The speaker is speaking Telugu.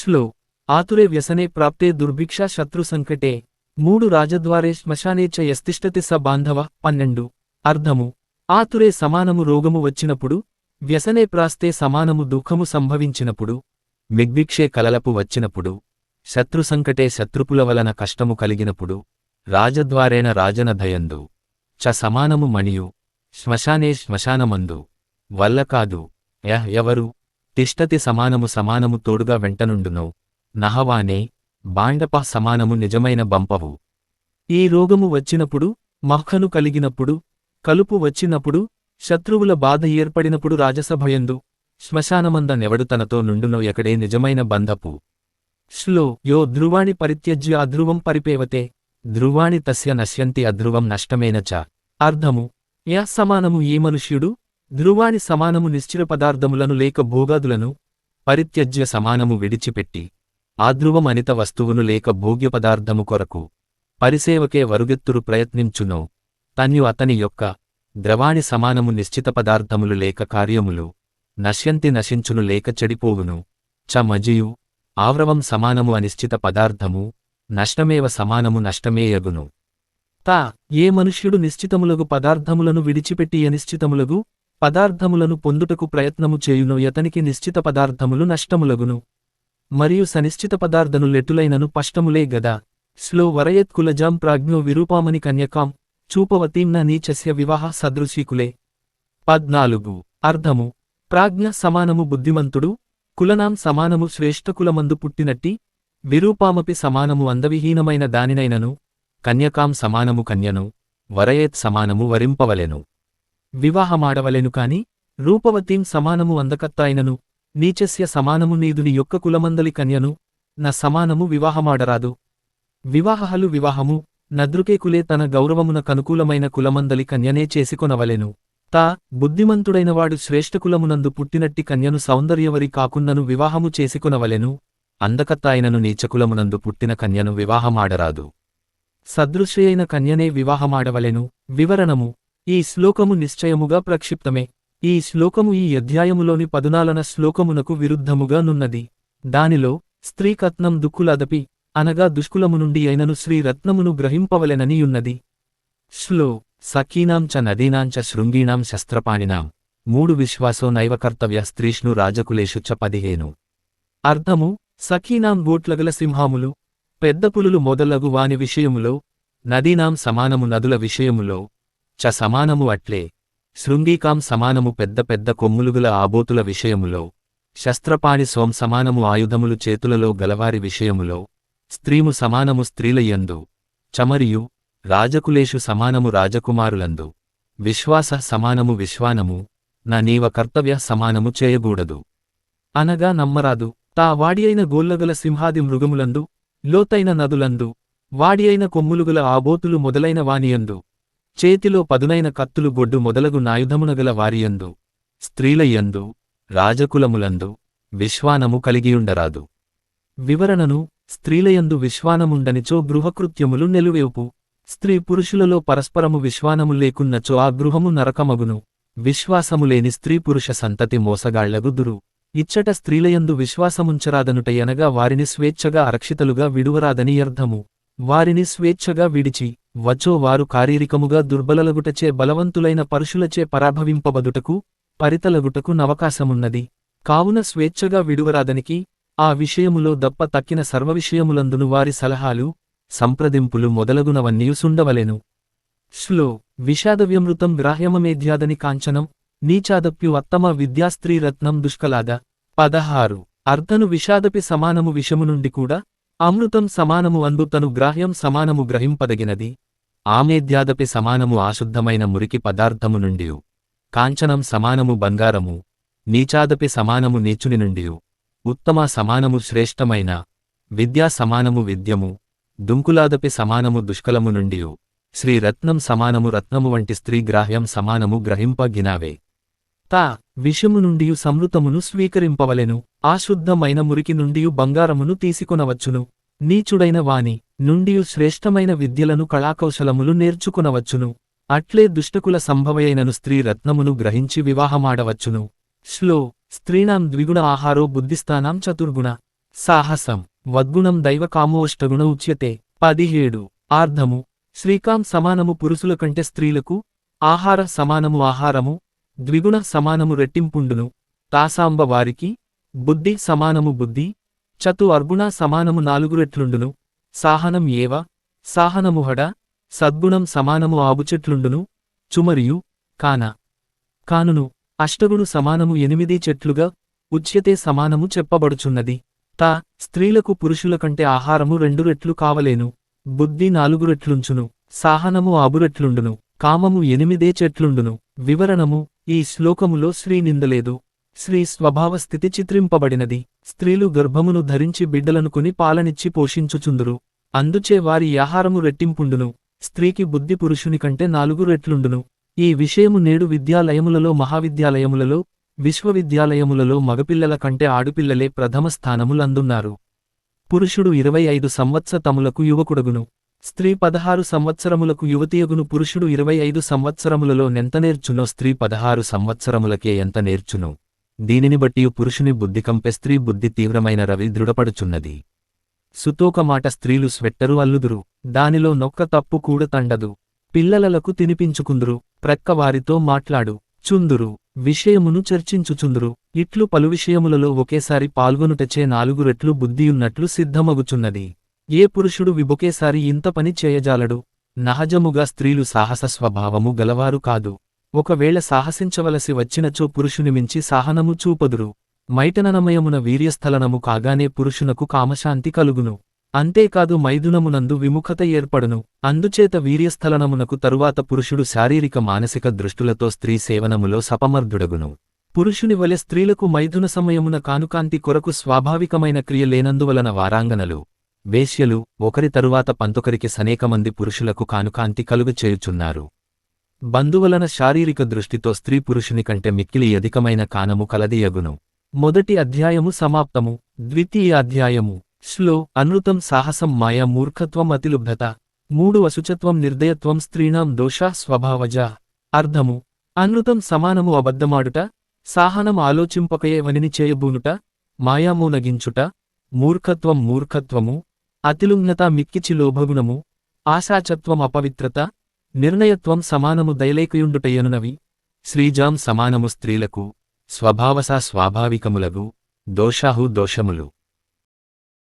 శ్లో. ఆతురే వ్యసనే ప్రాప్తే దుర్భిక్ష శత్రు సంకటే. మూడు రాజద్వారే శ్మశానే చ యస్తిష్టతి స బాంధవ. పన్నెండు. అర్ధము ఆతురే సమానము రోగము వచ్చినప్పుడు వ్యసనే ప్రాస్తే సమానము దుఃఖము సంభవించినప్పుడు మిగ్భిక్షే కలలపు వచ్చినప్పుడు శత్రు సంకటే శత్రుపుల వలన కష్టము కలిగినప్పుడు రాజద్వారేణ రాజన దయందు చ సమానము మణియు. శ్మశానే శ్మశానమందు. వల్ల కాదు. యహ్ ఎవరు? తిష్టతి సమానము సమానము తోడుగా వెంటనుండును నహవానే బాండప సమానము నిజమైన బంపవు. ఈ రోగము వచ్చినప్పుడు మహ్కను కలిగినప్పుడు కలుపు వచ్చినప్పుడు శత్రువుల బాధ ఏర్పడినప్పుడు రాజసభయందు శ్మశానమంద నెవడు తనతో నుండునో ఎక్కడే నిజమైన బంధపు. శ్లో యో ధ్రువాణి పరిత్యజ్య అధ్రువం పరిపేవతే ధ్రువాణి తస్య నశ్యంతి అధ్రువం నష్టమేన చ. అర్ధము యా సమానము ఏ మనుష్యుడు ధ్రువాని సమానము నిశ్చిర పదార్థములను లేక భోగాదులను పరిత్యజ్య సమానము విడిచిపెట్టి ఆధ్రువమనిత వస్తువును లేక భోగ్య పదార్థము కొరకు పరిసేవకే వరుగెత్తురు ప్రయత్నించునో తన్యు అతని యొక్క ద్రవాణి సమానము నిశ్చిత పదార్థములు లేక కార్యములు నశ్యంతి నశించును లేక చెడిపోవును. చ మజియు ఆవ్రవం సమానము అనిశ్చిత పదార్థము నష్టమేవ సమానము నష్టమేయగును తా ఏ మనుష్యుడు నిశ్చితములగు పదార్థములను విడిచిపెట్టి అనిశ్చితములగు? పదార్థములను పొందుటకు ప్రయత్నము చేయునో యతనికి నిశ్చిత పదార్థములు నష్టములగును. మరియు సనిశ్చిత పదార్థనులెటులైనను పష్టములే గదా. స్లో వరయత్కులజాం ప్రాజ్ఞో విరూపామని కన్యకాం చూపవతీం నీచస్య వివాహ సదృశీకులే. పద్నాలుగు. అర్ధము ప్రాజ్ఞ సమానము బుద్ధిమంతుడు కులనాం సమానము శ్రేష్ఠకులమందు పుట్టినట్టి విరూపామపి సమానము అందవిహీనమైన దానినైనను కన్యకాం సమానము కన్యను వరయేత్ సమానము వరింపవలెను. వివాహమాడవలెను కాని రూపవతీం సమానము అందకత్తాయినను నీచస్య సమానము నీదుని యొక్క కులమందలి కన్యను న సమానము వివాహమాడరాదు. వివాహహలు వివాహము నదృకేకులే తన గౌరవమున కనుకూలమైన కులమందలి కన్యనే చేసికొనవలెను. తా బుద్ధిమంతుడైనవాడు శ్రేష్ఠకులమునందు పుట్టినట్టి కన్యను సౌందర్యవరి కాకున్నను వివాహము చేసికొనవలెను అందకత్తాయినను నీచకులమునందు పుట్టిన కన్యను వివాహమాడరాదు. సదృశ్యైన కన్యనే వివాహమాడవలెను వివరణము ఈ శ్లోకము నిశ్చయముగా ప్రక్షిప్తమే. ఈ శ్లోకము ఈ అధ్యాయములోని పదునాలన శ్లోకమునకు విరుద్ధముగా నున్నది. దానిలో స్త్రీకత్నం దుక్కులదపి అనగా దుష్కులము నుండి అయినను శ్రీరత్నమును గ్రహింపవలెననియున్నది శ్లో సఖీనాం చ శృంగీణాం శస్త్రపాణినాం మూడు విశ్వాసో నైవ కర్తవ్య స్త్రీష్ణు రాజకులేషు చ పదిహేను. అర్థము సఖీనాం గోట్లగల సింహాములు పెద్ద పులులు మొదలగు వాని విషయములో నదీనాం సమానము నదుల విషయములో చ సమానము అట్లే. శృంగీకాం సమానము పెద్ద పెద్ద కొమ్ములుగుల ఆబోతుల విషయములో. శస్త్రపాణి సోం సమానము ఆయుధములు చేతులలో గలవారి విషయములో. స్త్రీము సమానము స్త్రీలయందు చమరియు రాజకులేషు సమానము రాజకుమారులందు. విశ్వాస సమానము విశ్వానము నా నీవ కర్తవ్య సమానము చేయగూడదు. అనగా నమ్మరాదు తా వాడియైన గోల్లగల సింహాది మృగములందు లోతైన నదులందు వాడియైన కొమ్ములుగల ఆబోతులు మొదలైన వానియందు. చేతిలో పదునైన కత్తులు గొడ్డు మొదలగు నాయుధమునగల వారియందు స్త్రీలయందు రాజకులములందు విశ్వానము కలిగియుండరాదు. వివరణను స్త్రీలయందు విశ్వానముండనిచో గృహకృత్యములు నెలువేపు స్త్రీ పురుషులలో పరస్పరము విశ్వానము లేకున్నచో ఆ గృహము నరకమగును. విశ్వాసములేని స్త్రీ పురుష సంతతి మోసగాళ్ళగుదురు ఇచ్చట స్త్రీలయందు విశ్వాసముంచరాదనుటయనగా వారిని స్వేచ్ఛగా అరక్షితలుగా విడువరాదని అర్థము వారిని స్వేచ్ఛగా విడిచి వచ్చో వారు కారీరికముగా దుర్బలలగుటచే బలవంతులైన పరుషులచే పరాభవింపబదుటకు పరితలగుటకు నవకాశమున్నది. కావున స్వేచ్ఛగా విడువరాదనికి ఆ విషయములో దప్ప తక్కిన సర్వవిషయములందును వారి సలహాలు సంప్రదింపులు మొదలగునవన్నీయుసుండవలెను శ్లో విషాదవ్యమృతం గ్రాహ్యమమేధ్యాదని కాంచనం నీచాదప్యు అత్తమ విద్యాస్త్రీరత్నం దుష్కలాద. పదహారు అర్ధను విషాదపి సమానము విషము నుండి కూడా అమృతం సమానము అందు తను గ్రాహ్యం సమానము గ్రహింపదగినది. ఆమేద్యాదపి సమానము ఆశుద్ధమైన మురికి పదార్థము నుండియు. కాంచనం సమానము బంగారము నీచాదపి సమానము నీచుని నుండియు. ఉత్తమ సమానము శ్రేష్టమైన విద్యా సమానము విద్యము దుంకులాదపి సమానము దుష్కలము నుండియు. శ్రీరత్నం సమానము రత్నము వంటి స్త్రీ గ్రాహ్యం సమానము గ్రహింపగినావే. తా విషము నుండియు సమృతమును స్వీకరింపవలెను ఆశుద్ధమైన మురికి నుండియు బంగారమును తీసుకొనవచ్చును. నీచుడైన వాని నుండియు శ్రేష్టమైన విద్యలను కళాకౌశలములు నేర్చుకునవచ్చును. అట్లే దుష్టకుల సంభవయైనను స్త్రీ రత్నమును గ్రహించి వివాహమాడవచ్చును. శ్లో స్త్రీణాం ద్విగుణ ఆహారో బుద్ధిస్థానాం చతుర్గుణ. సాహసం వద్గుణం దైవ కామోష్టగుణ ఉచ్యతే. పదిహేడు ఆర్ధము శ్రీకాం సమానము పురుషుల కంటే స్త్రీలకు ఆహార సమానము ఆహారము ద్విగుణ సమానము రెట్టింపుండును. తాసాంబ వారికి బుద్ధి సమానము బుద్ధి చతు అర్గుణ సమానము నాలుగు రెట్లుండును. సాహనం ఏవ సాహనముహడ సద్గుణం సమానము ఆబుచెట్లుండును చుమరియు కాన. కానును అష్టగుణు సమానము ఎనిమిది చెట్లుగా ఉచ్యతే సమానము చెప్పబడుచున్నది. తా స్త్రీలకు పురుషుల కంటే ఆహారము రెండు రెట్లు కావలేను. బుద్ధి నాలుగు రెట్లుంచును. సాహనము ఆబురెట్లుండును కామము ఎనిమిదే చెట్లుండును. వివరణము ఈ శ్లోకములో శ్రీనిందలేదు. స్త్రీ స్వభావ స్వభావస్థితి చిత్రింపబడినది. స్త్రీలు గర్భమును ధరించి బిడ్డలనుకుని పాలనిచ్చి పోషించుచుందురు. అందుచే వారి ఆహారము రెట్టింపుండును. స్త్రీకి బుద్ధి పురుషుని కంటే నాలుగు రెట్లుండును. ఈ విషయము నేడు విద్యాలయములలో మహావిద్యాలయములలో విశ్వవిద్యాలయములలో మగపిల్లల కంటే ఆడుపిల్లలే ప్రథమ స్థానములందున్నారు. పురుషుడు ఇరవై ఐదు సంవత్సరములకు యువకుడగును. స్త్రీ పదహారు సంవత్సరములకు యువతియగును. పురుషుడు ఇరవై ఐదు సంవత్సరములలో నెంత నేర్చునో స్త్రీ పదహారు సంవత్సరములకే ఎంత నేర్చును? దీనిని బట్టి పురుషుని బుద్ధి కంపె స్త్రీ బుద్ధి తీవ్రమైన రవి దృఢపడుచున్నది. సుతోక మాట స్త్రీలు స్వెట్టరు అల్లుదురు. దానిలో నొక్క తప్పు కూడా తండదు. పిల్లలకు తినిపించుకుందురు. ప్రక్కవారితో మాట్లాడు. చుందురు. విషయమును చర్చించుచుందురు. ఇట్లు పలు విషయములలో ఒకేసారి పాల్గొనుటచే నాలుగు రెట్లు బుద్ధియున్నట్లు సిద్ధమగుచున్నది. ఏ పురుషుడు విబొకేసారి ఇంత పని చేయజాలడు? నహజముగా స్త్రీలు సాహస స్వభావము గలవారు కాదు. ఒకవేళ సాహసించవలసి వచ్చినచో పురుషుని మించి సాహనము చూపదురు. మైటననమయమున వీర్యస్థలనము కాగానే పురుషునకు కామశాంతి కలుగును. అంతేకాదు మైదునమునందు విముఖత ఏర్పడును. అందుచేత వీర్యస్థలనమునకు తరువాత పురుషుడు శారీరక మానసిక దృష్టులతో స్త్రీ సేవనములో సపమర్ధుడగును. పురుషుని వలె స్త్రీలకు మైథున సమయమున కానుకాంతి కొరకు స్వాభావికమైన క్రియ లేనందువలన వారాంగనలు. వేశ్యలు ఒకరి తరువాత పంతొకరికి సనేకమంది పురుషులకు కానుకాంతి కలుగచేయుచున్నారు. బంధువలన శారీరక దృష్టితో స్త్రీ పురుషుని కంటే మిక్కిలి అధికమైన కానము కలదియగును. మొదటి అధ్యాయము సమాప్తము. ద్వితీయ అధ్యాయము. శ్లో అనృతం సాహసం మాయ మూర్ఖత్వం అతిలుబ్ధత మూడు అశుచత్వం నిర్దయత్వం స్త్రీణాం దోష స్వభావజ. అర్ధము అనృతం సమానము అబద్ధమాడుట సాహనం ఆలోచింపకయే వనిని చేయబూనుట మాయామూనగించుట మూర్ఖత్వం మూర్ఖత్వము అతిలుగ్నత మిక్కిచి లోభగుణము ఆశాచత్వం అపవిత్రత నిర్ణయత్వం సమానము దయలేకయుండుటయనునవి. శ్రీజాం సమానము స్త్రీలకు స్వభావసా స్వాభావికములగు దోషాహు దోషములు.